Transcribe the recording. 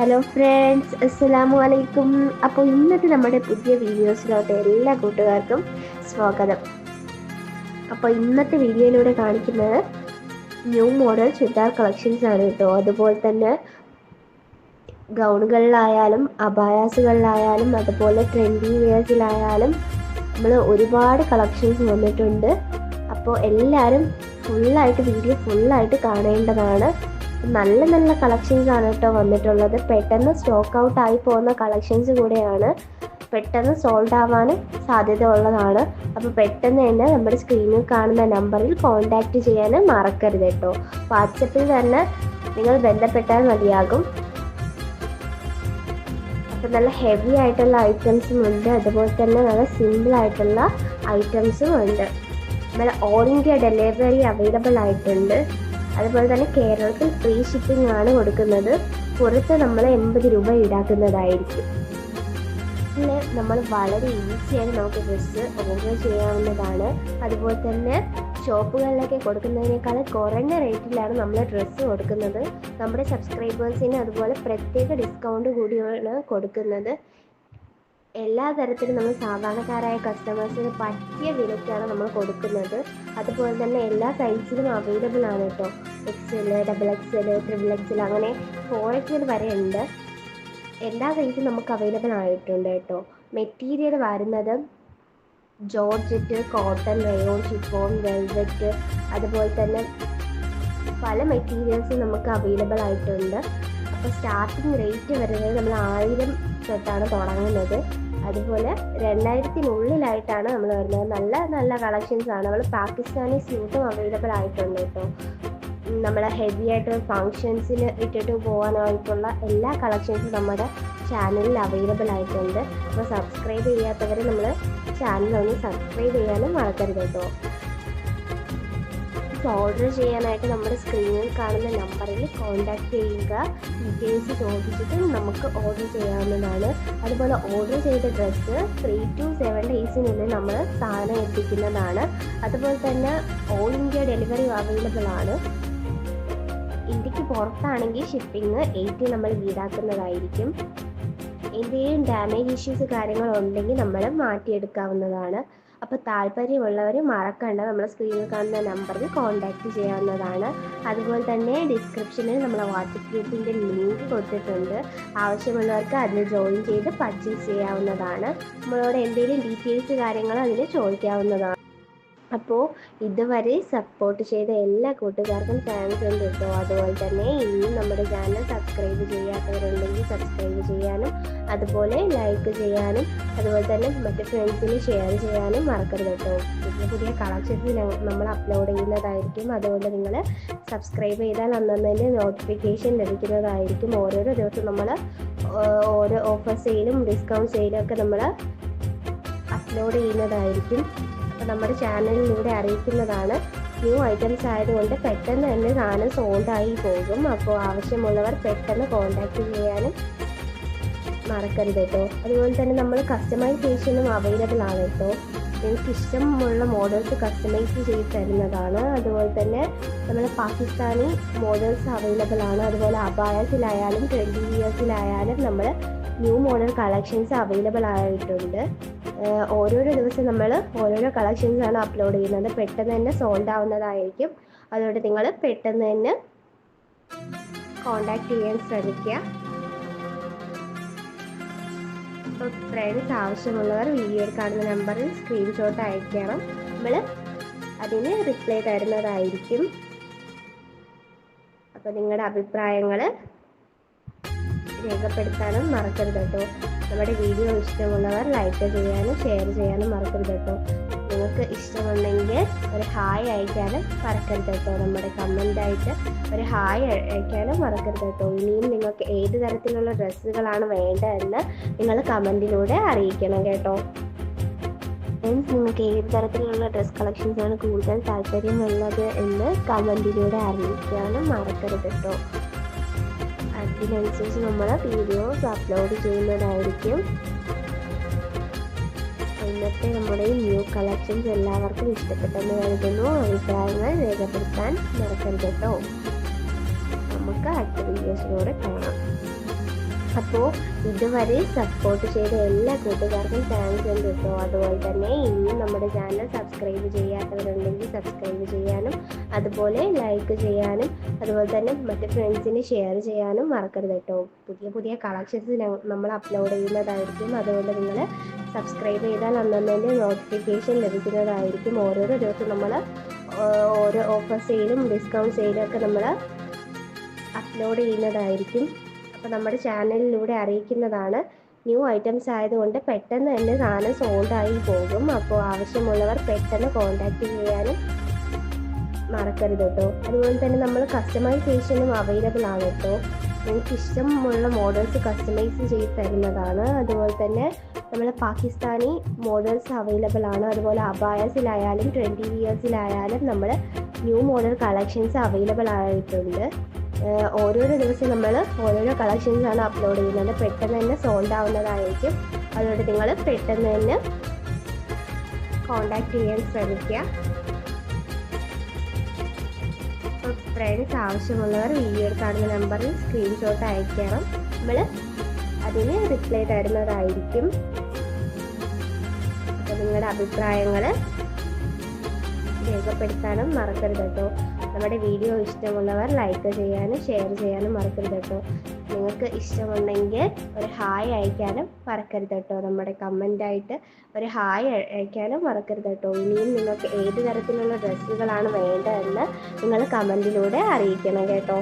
Hello friends അസ്സലാമു അലൈക്കും അപ്പോൾ ഇന്നത്തെ നമ്മുടെ പുതിയ വീഡിയോസിലോട്ട് എല്ലാ കൂട്ടുകാർക്കും സ്വാഗതം. അപ്പോൾ ഇന്നത്തെ വീഡിയോയിലൂടെ കാണിക്കുന്നത് ന്യൂ മോഡൽ ചുരിദാർ കളക്ഷൻസ് ആണ് കേട്ടോ. അതുപോലെ തന്നെ ഗൗണുകളിലായാലും അബായാസുകളിലായാലും അതുപോലെ ട്രെൻഡി വെയേഴ്സിലായാലും നമ്മൾ ഒരുപാട് കളക്ഷൻസ് വന്നിട്ടുണ്ട്. അപ്പോൾ എല്ലാവരും ഫുള്ളായിട്ട് വീഡിയോ ഫുള്ളായിട്ട് കാണേണ്ടതാണ്. നല്ല നല്ല കളക്ഷൻസ് ആണ് കേട്ടോ വന്നിട്ടുള്ളത്. പെട്ടെന്ന് സ്റ്റോക്ക് ഔട്ട് ആയി പോകുന്ന കളക്ഷൻസ് കൂടെയാണ് പെട്ടെന്ന് സോൾഡ് ആവാൻ സാധ്യത ഉള്ളതാണ്. അപ്പോൾ പെട്ടെന്ന് തന്നെ നമ്മുടെ സ്ക്രീനിൽ കാണുന്ന നമ്പറിൽ കോൺടാക്റ്റ് ചെയ്യാൻ മറക്കരുത് കേട്ടോ വാട്സപ്പിൽ തന്നെ നിങ്ങൾ ബന്ധപ്പെട്ടാൽ മതിയാകും. അപ്പം നല്ല ഹെവി ആയിട്ടുള്ള ഐറ്റംസും ഉണ്ട്. അതുപോലെ തന്നെ നല്ല സിമ്പിൾ ആയിട്ടുള്ള ഐറ്റംസും ഉണ്ട്. നമ്മൾ ഓൾ ഇന്ത്യ ഡെലിവറി അവൈലബിൾ ആയിട്ടുണ്ട്. അതുപോലെ തന്നെ കേരളത്തിൽ ഫ്രീ ഷിപ്പിംഗ് ആണ് കൊടുക്കുന്നത്. പുറത്ത് നമ്മൾ എൺപത് രൂപ ഈടാക്കുന്നതായിരിക്കും. പിന്നെ നമ്മൾ വളരെ ഈസിയായി നമുക്ക് ഡ്രസ്സ് ഓർഡർ ചെയ്യാവുന്നതാണ്. അതുപോലെ തന്നെ ഷോപ്പുകളിലൊക്കെ കൊടുക്കുന്നതിനേക്കാൾ കുറഞ്ഞ റേറ്റിലാണ് നമ്മൾ ഡ്രസ്സ് കൊടുക്കുന്നത്. നമ്മുടെ സബ്സ്ക്രൈബേഴ്സിന് അതുപോലെ പ്രത്യേക ഡിസ്കൗണ്ട് കൂടിയാണ് കൊടുക്കുന്നത്. എല്ലാ തരത്തിലും നമ്മൾ സാധാരണക്കാരായ കസ്റ്റമേഴ്സിന് പറ്റിയ വിലയ്ക്കാണ് നമ്മൾ കൊടുക്കുന്നത്. അതുപോലെ തന്നെ എല്ലാ സൈസിലും അവൈലബിൾ ആണ് കേട്ടോ. XL double X XL triple XL അങ്ങനെ ഫോർ എക്സൽ വരെ ഉണ്ട്. എല്ലാ സൈസും നമുക്ക് അവൈലബിൾ ആയിട്ടുണ്ട് കേട്ടോ. മെറ്റീരിയൽ വരുന്നത് georgette cotton rayon chiffon velvet അതുപോലെ തന്നെ പല മെറ്റീരിയൽസും നമുക്ക് അവൈലബിൾ ആയിട്ടുണ്ട്. അപ്പോൾ സ്റ്റാർട്ടിങ് റേറ്റ് വരുന്നത് നമ്മൾ ആയിരം തൊട്ടാണ് തുടങ്ങുന്നത്. അതുപോലെ രണ്ടായിരത്തിനുള്ളിലായിട്ടാണ് നമ്മൾ വരുന്നത്. നല്ല നല്ല കളക്ഷൻസ് ആണ്. നമ്മൾ പാകിസ്ഥാനി സ്യൂട്ടും അവൈലബിൾ ആയിട്ടുണ്ട് കേട്ടോ നമ്മളെ ഹെവി ആയിട്ട് ഫങ്ഷൻസിന് ഇട്ടിട്ട് പോകാനായിട്ടുള്ള എല്ലാ കളക്ഷൻസും നമ്മുടെ ചാനലിൽ അവൈലബിൾ ആയിട്ടുണ്ട്. അപ്പോൾ സബ്സ്ക്രൈബ് ചെയ്യാത്തവർ നമ്മൾ ചാനലൊന്ന് സബ്സ്ക്രൈബ് ചെയ്യാനും മറക്കരുത് കേട്ടോ. ഓർഡർ ചെയ്യാനായിട്ട് നമ്മുടെ സ്ക്രീനിൽ കാണുന്ന നമ്പറിൽ കോൺടാക്റ്റ് ചെയ്യുക. ഡീറ്റെയിൽസ് ചോദിച്ചിട്ട് നമുക്ക് ഓർഡർ ചെയ്യാവുന്നതാണ്. അതുപോലെ ഓർഡർ ചെയ്ത ഡ്രസ്സ് ത്രീ ടു സെവൻ ഡേയ്സിനുള്ളിൽ നമ്മൾ സാധനം എത്തിക്കുന്നതാണ്. അതുപോലെ തന്നെ ഓൾ ഇന്ത്യ ഡെലിവറി അവൈലബിൾ ആണ്. ഇന്ത്യയ്ക്ക് പുറത്താണെങ്കിൽ ഷിപ്പിംഗ് എയ്റ്റ് നമ്മൾ ഈടാക്കുന്നതായിരിക്കും എന്തെങ്കിലും ഡാമേജ് ഇഷ്യൂസ് കാര്യങ്ങളുണ്ടെങ്കിൽ നമ്മൾ മാറ്റിയെടുക്കാവുന്നതാണ്. അപ്പോൾ താല്പര്യമുള്ളവർ മറക്കണ്ട. നമ്മളെ സ്ക്രീനിൽ കാണുന്ന നമ്പറിൽ കോൺടാക്റ്റ് ചെയ്യാവുന്നതാണ്. അതുപോലെ തന്നെ ഡിസ്ക്രിപ്ഷനിൽ നമ്മളെ വാട്സപ്പ് ഗ്രൂപ്പിന്റെ ലിങ്ക് കൊടുത്തിട്ടുണ്ട്. ആവശ്യമുള്ളവർക്ക് അതിൽ ജോയിൻ ചെയ്ത് പർച്ചേസ് ചെയ്യാവുന്നതാണ്. നമ്മളോട് എന്തെങ്കിലും ഡീറ്റെയിൽസ് കാര്യങ്ങളോ അതിൽ ചോദിക്കാവുന്നതാണ്. അപ്പോൾ ഇതുവരെ സപ്പോർട്ട് ചെയ്ത എല്ലാ കൂട്ടുകാർക്കും താങ്ക്സ് ഉണ്ട് കേട്ടോ. അതുപോലെ തന്നെ ഇനിയും നമ്മുടെ ചാനൽ സബ്സ്ക്രൈബ് ചെയ്യാത്തവരുണ്ടെങ്കിൽ സബ്സ്ക്രൈബ് ചെയ്യാനും അതുപോലെ ലൈക്ക് ചെയ്യാനും അതുപോലെ തന്നെ മറ്റു ഫ്രണ്ട്സിന് ഷെയർ ചെയ്യാനും മറക്കരുത് കേട്ടോ. പുതിയ പുതിയ കളക്ഷൻസ് നമ്മൾ അപ്ലോഡ് ചെയ്യുന്നതായിരിക്കും. അതുകൊണ്ട് നിങ്ങൾ സബ്സ്ക്രൈബ് ചെയ്താൽ അന്നതിന്റെ നോട്ടിഫിക്കേഷൻ ലഭിക്കുന്നതായിരിക്കും. ഓരോരോ ദിവസം നമ്മൾ ഓരോ ഓഫർ സെയിലും ഡിസ്കൗണ്ട് സെയിലും ഒക്കെ നമ്മൾ അപ്ലോഡ് ചെയ്യുന്നതായിരിക്കും. അപ്പോൾ നമ്മുടെ ചാനലിലൂടെ അറിയിക്കുന്നതാണ് ന്യൂ ഐറ്റംസ് ആയതുകൊണ്ട് പെട്ടെന്ന് തന്നെ സാധനം സോൾഡായി പോകും. അപ്പോൾ ആവശ്യമുള്ളവർ പെട്ടെന്ന് കോൺടാക്റ്റ് ചെയ്യാനും മറക്കരുത് കേട്ടോ അതുപോലെ തന്നെ നമ്മൾ കസ്റ്റമൈസേഷനും അവൈലബിൾ ആണ് കേട്ടോ നിങ്ങൾക്ക് ഇഷ്ടമുള്ള മോഡൽസ് കസ്റ്റമൈസ് ചെയ്ത് തരുന്നതാണ്. അതുപോലെ തന്നെ നമ്മുടെ പാകിസ്ഥാനി മോഡൽസ് അവൈലബിൾ ആണ്. അതുപോലെ അബായസിലായാലും ട്വന്റി ഇയേഴ്സിലായാലും നമ്മൾ ന്യൂ മോഡൽ കളക്ഷൻസ് അവൈലബിൾ ആയിട്ടുണ്ട്. ഓരോരോ ദിവസം നമ്മൾ ഓരോരോ കളക്ഷൻസ് ആണ് അപ്ലോഡ് ചെയ്യുന്നത്. പെട്ടെന്ന് തന്നെ സോൾഡ് ആവുന്നതായിരിക്കും. അതുകൊണ്ട് നിങ്ങൾ പെട്ടെന്ന് തന്നെ കോണ്ടാക്ട് ചെയ്യാൻ ശ്രമിക്കുക. അപ്പോൾ ഫ്രണ്ട്സ് ആവശ്യമുള്ളവർ വീഡിയോ കാണുന്ന നമ്പറിൽ സ്ക്രീൻഷോട്ട് അയക്കണം. നമ്മൾ അതിന് റിപ്ലൈ തരുന്നതായിരിക്കും. അപ്പോൾ നിങ്ങളുടെ അഭിപ്രായങ്ങൾ രേഖപ്പെടുത്താനും മറക്കരുത് കേട്ടോ. നമ്മുടെ വീഡിയോ ഇഷ്ടമുള്ളവർ ലൈക്ക് ചെയ്യാനും ഷെയർ ചെയ്യാനും മറക്കരുത് കേട്ടോ. നിങ്ങൾക്ക് ഇഷ്ടമുണ്ടെങ്കിൽ ഒരു ഹായ് അയക്കാനും മറക്കരുത് കേട്ടോ. നമ്മുടെ കമന്റായിട്ട് ഒരു ഹായ് അയക്കാനും മറക്കരുത് കേട്ടോ. ഇനിയും നിങ്ങൾക്ക് ഏത് തരത്തിലുള്ള ഡ്രസ്സുകളാണ് വേണ്ടതെന്ന് നിങ്ങൾ കമന്റിലൂടെ അറിയിക്കണം കേട്ടോ. ഫ്രണ്ട്സ് നിങ്ങൾക്ക് ഏത് തരത്തിലുള്ള ഡ്രസ് കളക്ഷൻസാണ് കൂടുതൽ താല്പര്യമുള്ളത് എന്ന് കമന്റിലൂടെ അറിയിക്കാനും മറക്കരുത് കേട്ടോ. അതിനനുസരിച്ച് നമ്മൾ വീഡിയോസ് അപ്ലോഡ് ചെയ്യുന്നതായിരിക്കും. ഇന്നത്തെ നമ്മുടെ ന്യൂ കളക്ഷൻസ് എല്ലാവർക്കും ഇഷ്ടപ്പെട്ടെന്ന് കരുതുന്നു. അഭിപ്രായങ്ങൾ രേഖപ്പെടുത്താൻ മറക്കരുത് കേട്ടോ. നമുക്ക് അടുത്ത വീഡിയോസിലൂടെ കാണാം. അപ്പോൾ ഇതുവരെ സപ്പോർട്ട് ചെയ്ത എല്ലാ കൂട്ടുകാർക്കും താങ്ക്സ് ഉണ്ട് കേട്ടോ അതുപോലെ തന്നെ ഇനിയും നമ്മുടെ ചാനൽ സബ്സ്ക്രൈബ് ചെയ്യാത്തവരുണ്ടെങ്കിൽ സബ്സ്ക്രൈബ് ചെയ്യാനും അതുപോലെ ലൈക്ക് ചെയ്യാനും അതുപോലെ തന്നെ മറ്റ് ഫ്രണ്ട്സിന് ഷെയർ ചെയ്യാനും മറക്കരുത് കേട്ടോ പുതിയ പുതിയ കളക്ഷൻസ് നമ്മൾ അപ്ലോഡ് ചെയ്യുന്നതായിരിക്കും. അതുകൊണ്ട് നിങ്ങൾ സബ്സ്ക്രൈബ് ചെയ്താൽ അന്നന്നതിന്റെ നോട്ടിഫിക്കേഷൻ ലഭിക്കുന്നതായിരിക്കും. ഓരോരോ ദിവസം നമ്മൾ ഓരോ ഓഫർ സെയിലും ഡിസ്കൗണ്ട് സെയിലും ഒക്കെ നമ്മൾ അപ്ലോഡ് ചെയ്യുന്നതായിരിക്കും. അപ്പോൾ നമ്മുടെ ചാനലിലൂടെ അറിയിക്കുന്നതാണ്. ന്യൂ ഐറ്റംസ് ആയതുകൊണ്ട് പെട്ടെന്ന് തന്നെ സാധനം സോൾഡായി പോകും. അപ്പോൾ ആവശ്യമുള്ളവർ പെട്ടെന്ന് കോൺടാക്റ്റ് ചെയ്യാനും മറക്കരുത് കേട്ടോ. അതുപോലെ തന്നെ നമ്മൾ കസ്റ്റമൈസേഷനും അവൈലബിൾ ആണ് കേട്ടോ. നിങ്ങൾക്ക് ഇഷ്ടമുള്ള മോഡൽസ് കസ്റ്റമൈസ് ചെയ്ത് തരുന്നതാണ്. അതുപോലെ തന്നെ നമ്മൾ പാകിസ്ഥാനി മോഡൽസ് അവൈലബിൾ ആണ്. അതുപോലെ അബായസിലായാലും ട്വന്റി ഇയേഴ്സിലായാലും നമ്മൾ ന്യൂ മോഡൽ കളക്ഷൻസ് അവൈലബിൾ ആയിട്ടുണ്ട്. ഓരോരോ ദിവസം നമ്മൾ ഓരോരോ കളക്ഷൻസ് ആണ് അപ്ലോഡ് ചെയ്യുന്നത്. പെട്ടെന്ന് തന്നെ സോൾഡ് ആവുന്നതായിരിക്കും. അതുകൊണ്ട് നിങ്ങൾ പെട്ടെന്ന് തന്നെ കോണ്ടാക്ട് ചെയ്യാൻ ശ്രമിക്കുക. അപ്പോൾ ഫ്രണ്ട്സ് ആവശ്യമുള്ളവർ വീഡിയോ കാണുന്ന നമ്പറിൽ സ്ക്രീൻഷോട്ട് അയക്കണം. നമ്മൾ അതിന് റിപ്ലൈ തരുന്നതായിരിക്കും. അപ്പോൾ നിങ്ങളുടെ അഭിപ്രായങ്ങൾ രേഖപ്പെടുത്താനും മറക്കരുത് കേട്ടോ. നമ്മുടെ വീഡിയോ ഇഷ്ടമുള്ളവർ ലൈക്ക് ചെയ്യാനും ഷെയർ ചെയ്യാനും മറക്കരുത് കേട്ടോ. നിങ്ങൾക്ക് ഇഷ്ടമുണ്ടെങ്കിൽ ഒരു ഹായ് അയക്കാനും മറക്കരുത് കേട്ടോ. നമ്മുടെ കമന്റായിട്ട് ഒരു ഹായ് അയക്കാനും മറക്കരുത് കേട്ടോ. ഇനിയും നിങ്ങൾക്ക് ഏത് തരത്തിലുള്ള ഡ്രസ്സുകളാണ് വേണ്ടതെന്ന് നിങ്ങൾ കമന്റിലൂടെ അറിയിക്കണം കേട്ടോ.